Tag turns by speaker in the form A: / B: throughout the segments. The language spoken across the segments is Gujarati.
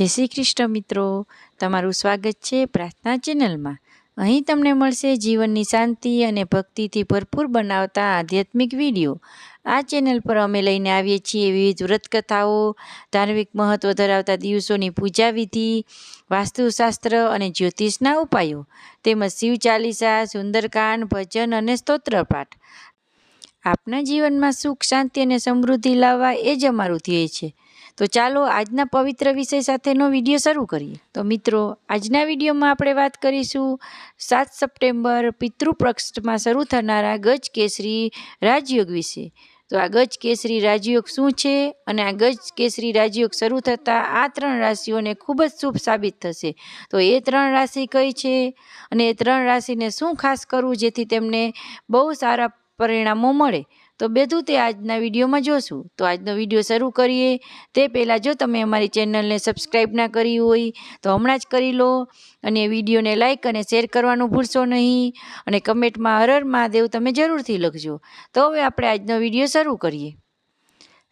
A: જય શ્રી કૃષ્ણ મિત્રો. તમારું સ્વાગત છે પ્રાર્થના ચેનલમાં. અહીં તમને મળશે જીવનની શાંતિ અને ભક્તિથી ભરપૂર બનાવતા આધ્યાત્મિક વીડિયો. આ ચેનલ પર અમે લઈને આવીએ છીએ વિવિધ વ્રતકથાઓ, ધાર્મિક મહત્ત્વ ધરાવતા દિવસોની પૂજા વિધિ વાસ્તુશાસ્ત્ર અને જ્યોતિષના ઉપાયો, તેમજ શિવ ચાલીસા, સુંદરકાંડ, ભજન અને સ્તોત્રપાઠ આપના જીવનમાં સુખ, શાંતિ અને સમૃદ્ધિ લાવવા એ જ અમારું ધ્યેય છે. તો ચાલો આજના પવિત્ર વિષય સાથેનો વીડિયો શરૂ કરીએ. તો મિત્રો, આજના વિડીયોમાં આપણે વાત કરીશું સાત સપ્ટેમ્બર પિતૃપક્ષમાં શરૂ થનારા ગજ કેસરી રાજયોગ વિશે. તો આ ગજ કેસરી રાજયોગ શું છે અને આ ગજ કેસરી રાજયોગ શરૂ થતાં આ ત્રણ રાશિઓને ખૂબ જ શુભ સાબિત થશે. તો એ ત્રણ રાશિ કઈ છે અને એ ત્રણ રાશિને શું ખાસ કરવું જેથી તેમને બહુ સારા પરિણામો મળે? તો બધું તે આજના વિડીયોમાં જોશું. તો આજનો વીડિયો શરૂ કરીએ. તે પહેલાં જો તમે અમારી ચેનલને સબસ્ક્રાઈબ ના કરી હોય, તો હમણાં જ કરી લો. અને વિડીયોને લાઇક અને શેર કરવાનું ભૂલશો નહીં. અને કમેન્ટમાં હરર મહાદેવ તમે જરૂરથી લખજો. તો હવે આપણે આજનો વીડિયો શરૂ કરીએ.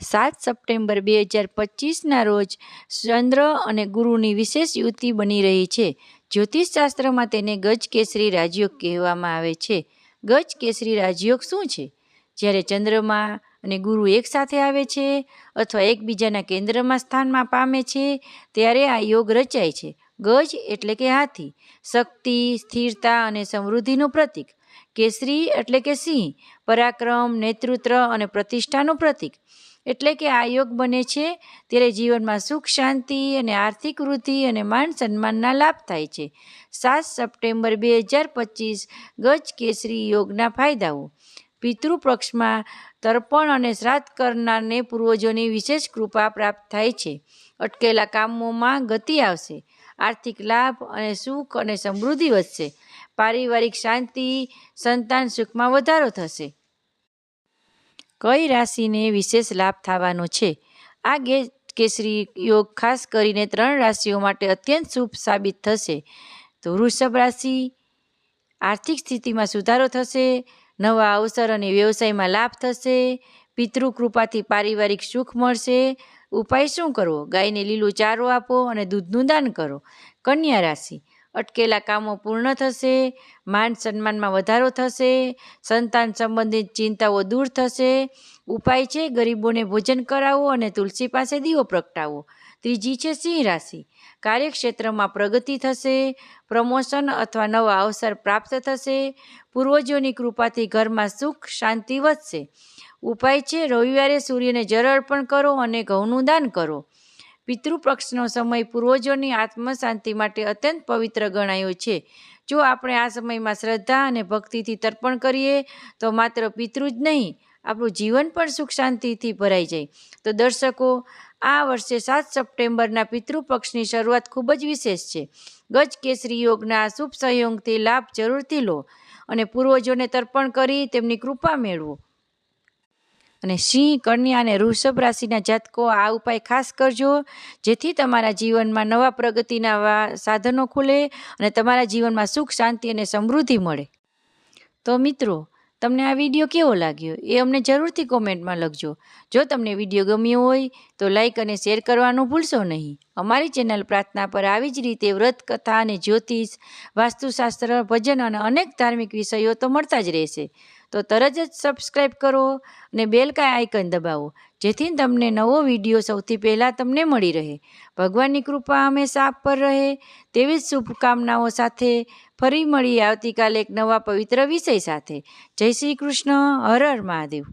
A: સાત સપ્ટેમ્બર બે હજાર પચીસના રોજ ચંદ્ર અને ગુરુની વિશેષ યુતિ બની રહી છે. જ્યોતિષશાસ્ત્રમાં તેને ગજ કેસરી રાજયોગ કહેવામાં આવે છે. ગજ કેસરી રાજયોગ શું છે? જ્યારે ચંદ્રમાં અને ગુરુ એકસાથે આવે છે અથવા એકબીજાના કેન્દ્રમાં સ્થાનમાં પામે છે, ત્યારે આ યોગ રચાય છે. ગજ એટલે કે હાથી. શક્તિ, સ્થિરતા અને સમૃદ્ધિનું પ્રતીક. કેસરી એટલે કે સિંહ. પરાક્રમ, નેતૃત્વ અને પ્રતિષ્ઠાનું પ્રતીક. એટલે કે આ યોગ બને છે ત્યારે જીવનમાં સુખ, શાંતિ અને આર્થિક વૃદ્ધિ અને માન સન્માનના લાભ થાય છે. સાત સપ્ટેમ્બર બે હજાર પચીસ, ગજ કેસરી યોગના ફાયદાઓ. પિતૃપક્ષમાં તર્પણ અને શ્રાદ્ધ કરનારને પૂર્વજોની વિશેષ કૃપા પ્રાપ્ત થાય છે. અટકેલા કામોમાં ગતિ આવશે. આર્થિક લાભ અને સુખ અને સમૃદ્ધિ વધશે. પારિવારિક શાંતિ, સંતાન સુખમાં વધારો થશે. કઈ રાશિને વિશેષ લાભ થવાનો છે? આ ગે, કેસરી યોગ ખાસ કરીને ત્રણ રાશિઓ માટે અત્યંત શુભ સાબિત થશે. તો વૃષભ રાશિ આર્થિક સ્થિતિમાં સુધારો થશે. નવા અવસર અને વ્યવસાયમાં લાભ થશે પિતૃ કૃપાથી પારિવારિક સુખ મળશે. ઉપાય શું કરવો? ગાયને લીલો ચારો આપો અને દૂધનું દાન કરો. કન્યા રાશિ. અટકેલા કામો પૂર્ણ થશે, માન સન્માનમાં વધારો થશે, સંતાન સંબંધિત ચિંતાઓ દૂર થશે. ઉપાય છે ગરીબોને ભોજન કરાવો અને તુલસી પાસે દીવો પ્રગટાવો. ત્રીજી છે સિંહ રાશિ. કાર્યક્ષેત્રમાં પ્રગતિ થશે, પ્રમોશન અથવા નવા અવસર પ્રાપ્ત થશે. પૂર્વજોની કૃપાથી ઘરમાં સુખ, શાંતિ વધશે. ઉપાય છે રવિવારે સૂર્યને જળ અર્પણ કરો અને ઘઉંનું દાન કરો. પિતૃપક્ષનો સમય પૂર્વજોની આત્મશાંતિ માટે અત્યંત પવિત્ર ગણાયો છે. જો આપણે આ સમયમાં શ્રદ્ધા અને ભક્તિથી તર્પણ કરીએ, તો માત્ર પિતૃ જ નહીં, આપણું જીવન પણ સુખ શાંતિથી ભરાઈ જાય. તો દર્શકો, આ વર્ષે સાત સપ્ટેમ્બરના પિતૃપક્ષની શરૂઆત ખૂબ જ વિશેષ છે. ગજ કેસરી યોગના શુભ સહયોગથી લાભ જરૂરથી લો અને પૂર્વજોને તર્પણ કરી તેમની કૃપા મેળવો. અને સિંહ, કન્યા અને વૃષભ રાશિના જાતકો આ ઉપાય ખાસ કરજો. જેથી તમારા જીવનમાં નવા પ્રગતિના સાધનો ખુલે અને તમારા જીવનમાં સુખ, શાંતિ અને સમૃદ્ધિ મળે. તો મિત્રો, તમને આ વીડિયો કેવો લાગ્યો? એ અમને જરૂરથી કોમેન્ટમાં લખજો. જો તમને વીડિયો ગમ્યો હોય, તો લાઈક અને શેર કરવાનું ભૂલશો નહીં. અમારી ચેનલ પ્રાર્થના પર આવી જ રીતે વ્રત, કથા અને જ્યોતિષ, વાસ્તુશાસ્ત્ર, ભજન અને અનેક ધાર્મિક વિષયો તો મળતા જ રહેશે. તો તરત જ સબસ્ક્રાઈબ કરો અને બેલ કાય આઇકન દબાવો, જેથી તમને નવો વીડિયો સૌથી પહેલાં તમને મળી રહે. ભગવાનની કૃપા હંમેશા આપ પર રહે. તેવી જ શુભકામનાઓ સાથે ફરી મળી આવતીકાલે એક નવા પવિત્ર વિષય સાથે. જય શ્રી કૃષ્ણ, હર હર મહાદેવ.